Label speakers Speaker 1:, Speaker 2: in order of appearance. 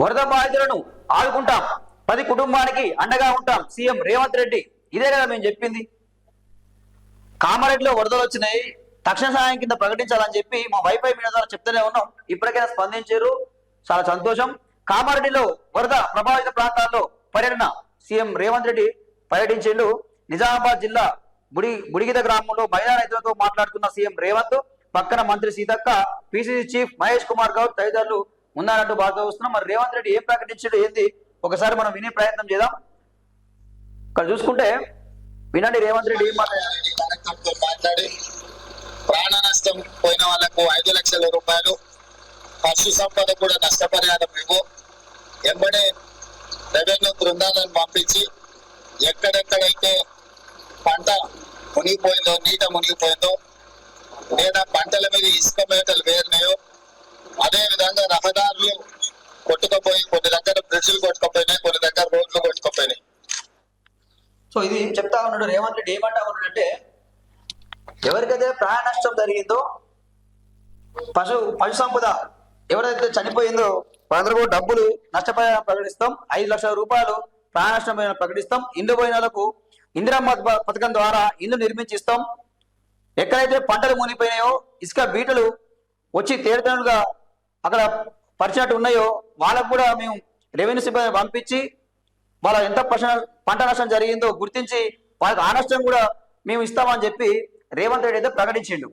Speaker 1: వరద బాధితులను ఆదుకుంటాం. ప్రతి కుటుంబానికి అండగా ఉంటాం. సీఎం రేవంత్ రెడ్డి. ఇదే కదా మేము చెప్పింది. కామారెడ్డిలో వరదలు వచ్చినాయి. తక్షణ సహాయం కింద ప్రకటించాలని చెప్పి మా వైఫై మీడియా ద్వారా చెప్తూనే ఉన్నాం. ఇప్పటికైనా స్పందించారు. చాలా సంతోషం. కామారెడ్డిలో వరద ప్రభావిత ప్రాంతాల్లో పర్యటన సీఎం రేవంత్ రెడ్డి పర్యటించిండు. నిజామాబాద్ జిల్లా బుడి బుడిగిద గ్రామంలో మహిళా రైతులతో మాట్లాడుతున్న సీఎం రేవంత్ పక్కన మంత్రి సీతక్క పిసిసి చీఫ్ మహేష్ కుమార్ గౌడ్ తదితరులు ఉన్నారంటూ బాగా చూస్తున్నాం మరి రేవంత్ రెడ్డి ఏం ప్రకటించాడు ఏంది? ఒకసారి మనం వినే ప్రయత్నం చేద్దాం. ఇక్కడ చూసుకుంటే వినండి రేవంత్ రెడ్డి ఏం
Speaker 2: మాట్లాడి ప్రాణ నష్టం పోయిన వాళ్ళకు ఐదు లక్షల రూపాయలు పశు సంపద కూడా నష్టపరిహారం ఇవ్వు. ఎంబడే రెవెన్యూ బృందాలను పంపించి ఎక్కడెక్కడైతే పంట మునిగిపోయిందో నీట మునిగిపోయిందో లేదా పంటల మీద ఇసుక మేటలు వేరు అదే విధంగా రహదారులు కొట్టుకుపోయి కొన్ని దగ్గర బ్రిడ్జిలు కొట్టుకుపోయినాయి కొన్ని దగ్గర రోడ్లు కొట్టుకుపోయినాయి.
Speaker 1: సో ఇది చెప్తా ఉన్నాడు రేవంత్ రెడ్డి ఏమంటా ఉన్నాడంటే ఎవరికైతే ప్రాణ నష్టం జరిగిందో పశు పశు సంపద ఎవరైతే చనిపోయిందో వాళ్ళందరూ కూడా డబ్బులు నష్టపరిహారం ప్రకటిస్తాం ఐదు లక్షల రూపాయలు ప్రాణ నష్టం పైన ప్రకటిస్తాం ఇండ్లు పోయిన వాళ్ళకు ఇందిరమ్మ పథకం ద్వారా ఇల్లు నిర్మించిస్తాం. ఎక్కడైతే పంటలు మునిగిపోయినాయో ఇసుక బీటలు వచ్చి తేలితనులుగా అక్కడ పరిచినట్టు ఉన్నాయో వాళ్ళకు కూడా మేము రెవెన్యూ సిబ్బంది పంపించి వాళ్ళ ఎంత పంట నష్టం జరిగిందో గుర్తించి వాళ్ళకి ఆ నష్టం కూడా మేము ఇస్తామని చెప్పి రేవంత్ రెడ్డి అయితే ప్రకటించిండు.